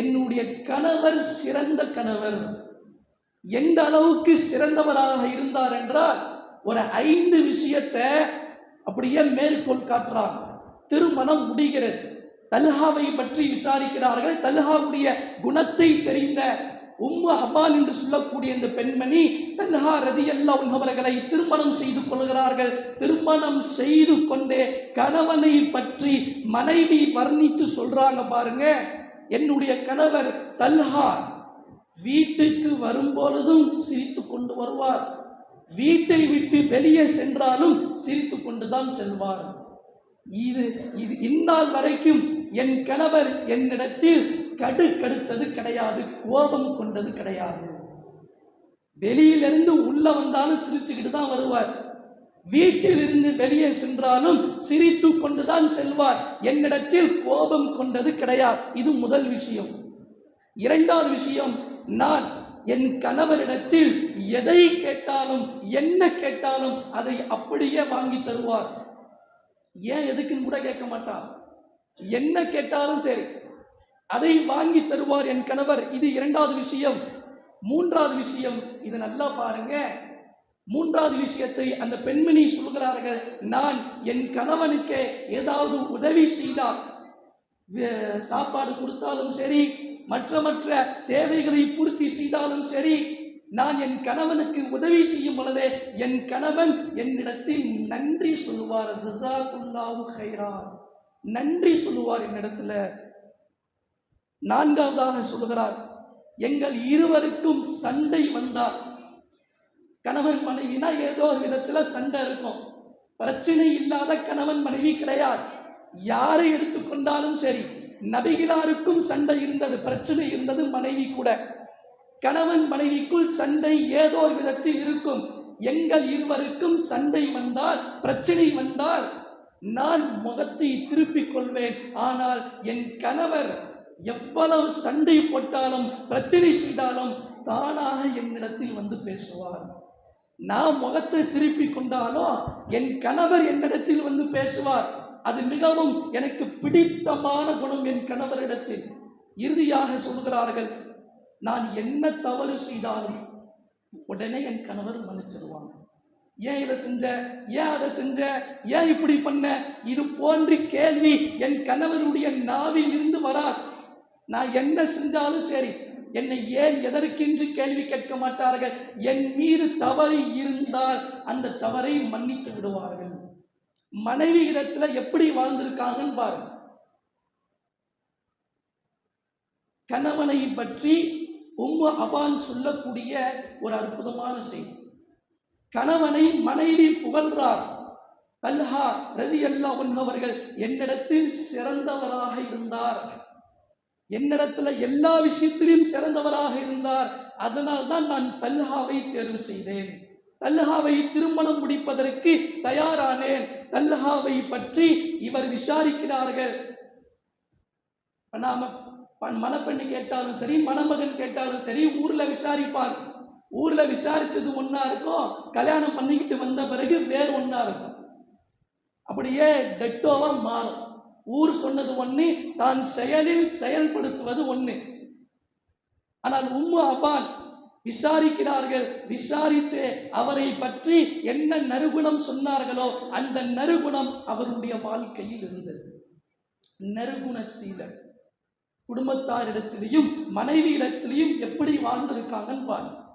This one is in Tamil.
என்னுடைய கணவர் சிறந்த கணவர். எந்த அளவுக்கு சிறந்தவராக இருந்தார் என்றால் ஒரு ஐந்து விஷயத்தை அப்படியே மேற்கோள் காட்டுறார் திருமணம் முடிகிறது. தல்ஹாவை பற்றி விசாரிக்கிறார்கள். தல்ஹாவுடைய குணத்தை தெரிந்த உம்மு அபால் என்று சொல்லக்கூடிய இந்த பெண்மணி தல்ஹா ரதி அவர்களை திருமணம் செய்து கொள்கிறார்கள். திருமணம் செய்து கொண்டே கணவனை பற்றி மனைவி வர்ணித்து சொல்றாங்க பாருங்க. என்னுடைய கணவர் தல்ஹா வீட்டுக்கு வரும்பொழுதும் சிரித்து கொண்டு வருவார். வீட்டை விட்டு வெளியே சென்றாலும் சிரித்து கொண்டுதான் செல்வார். இது இது இந்நாள் வரைக்கும் என் கணவர் என்னிடத்தில் கடு கடுத்தது கிடையாது கோபம் கொண்டது கிடையாது. வெளியிலிருந்து உள்ள வந்தாலும் சிரிச்சுக்கிட்டு தான் வருவார். வீட்டிலிருந்து வெளியே சென்றாலும் சிரித்து கொண்டுதான் செல்வார். என்னிடத்தில் கோபம் கொண்டது கிடையாது. இது முதல் விஷயம். இரண்டாவது விஷயம் நான் என் கணவரிடத்தில் எதை கேட்டாலும் என்ன கேட்டாலும் அதை அப்படியே வாங்கி தருவார். ஏன் எதுக்குன்னு கூட கேட்க மாட்டார். என்ன கேட்டாலும் சரி அதை வாங்கி தருவார் என் கணவர். இது இரண்டாவது விஷயம். மூன்றாவது விஷயம் இது நல்லா பாருங்க. மூன்றாவது விஷயத்தை அந்த பெண்மணி சொல்கிறார்கள் நான் என் கணவனுக்கு ஏதாவது உதவி செய்தால் சாப்பாடு கொடுத்தாலும் சரி மற்ற மற்ற தேவைகளை பூர்த்தி செய்தாலும் சரி நான் என் கணவனுக்கு உதவி செய்யும் பொழுதே என் கணவன் என்னிடத்தில் நன்றி சொல்லுவார். ஜஸாக்குல்லாஹு ஹைரா நன்றி சொல்லுவார் என்னிடத்துல. நான்காவதாக சொல்லுகிறார் எங்கள் இருவருக்கும் சண்டை வந்தார் கணவன் மனைவினா ஏதோ ஒரு விதத்துல சண்டை இருக்கும். பிரச்சனை இல்லாத கணவன் மனைவி கிடையாது. யாரை எடுத்துக்கொண்டாலும் சரி நபிகளாருக்கும் சண்டை இருந்தது பிரச்சனை இருந்தது மனைவி கூட. கணவன் மனைவிக்குள் சண்டை ஏதோ ஒரு விதத்தில் இருக்கும். எங்கள் இருவருக்கும் சண்டை வந்தால் பிரச்சனை வந்தால் நான் முகத்தை திருப்பிக் கொள்வேன். ஆனால் என் கணவர் எவ்வளவு சண்டை போட்டாலும் பிரச்சனை செய்தாலும் தானாக என்னிடத்தில் வந்து பேசுவார். நான் முகத்தை திருப்பி கொண்டாலும் என் கணவர் என்னிடத்தில் வந்து பேசுவார். அது மிகவும் எனக்கு பிடித்தமான குணம் என் கணவரிடத்தில். இறுதியாக சொல்கிறார்கள் நான் என்ன தவறு செய்தாலும் உடனே என் கணவர் மன்னிச்சிருவாங்க ஏன் இதை செஞ்ச? ஏன் அதை செஞ்ச? ஏன் இப்படி பண்ண? இது போன்ற கேள்வி என் கணவருடைய நாவில் இருந்து வராது. நான் என்ன செஞ்சாலும் சரி என்னை ஏன் எதற்கென்று கேள்வி கேட்க மாட்டார்கள்? என் மீது தவறு இருந்தால் அந்த தவறை மன்னித்து விடுவார்கள். மனைவி இடத்துல எப்படி வாழ்ந்திருக்காங்கன்னு பாருங்க. கணவனை பற்றி உம்மு அபான் சொல்லக்கூடிய ஒரு அற்புதமான செய்தி. கணவனை மனைவி புகழ்றார். தல்ஹா ரதி அல்லா அவர்கள் என்னிடத்தில் சிறந்தவராக இருந்தார். என்னிடத்துல எல்லா விஷயத்திலும் சிறந்தவராக இருந்தார். அதனால் தான் நான் தல்ஹாவை தேர்வு செய்தேன். தல்ஹாவை திருமணம் முடிப்பதற்கு தயாரானேன். தல்ஹாவை பற்றி இவர் விசாரிக்கிறார்கள். நாம மணப்பெண்ணு கேட்டாலும் சரி மணமகன் கேட்டாலும் சரி ஊர்ல விசாரிப்பார். ஊர்ல விசாரிச்சது ஒன்னா இருக்கும். கல்யாணம் பண்ணிக்கிட்டு வந்த பிறகு வேறு ஒன்னா இருக்கும். அப்படியே டெட்டோவா மாறும். ஊர் சொன்னது ஒண்ணு தான் செயலில் செயல்படுத்துவது ஒண்ணு. ஆனால் உம்மு அபான் விசாரிக்கிறார்கள் விசாரித்து அவரை பற்றி என்ன நறுகுணம் சொன்னார்களோ அந்த நறுகுணம் அவருடைய வாழ்க்கையில் இருந்தது. நறுகுண சீலர். குடும்பத்தாரிடத்திலையும் மனைவி இடத்திலையும் எப்படி வாழ்ந்திருக்காங்கன்னு பாருங்க.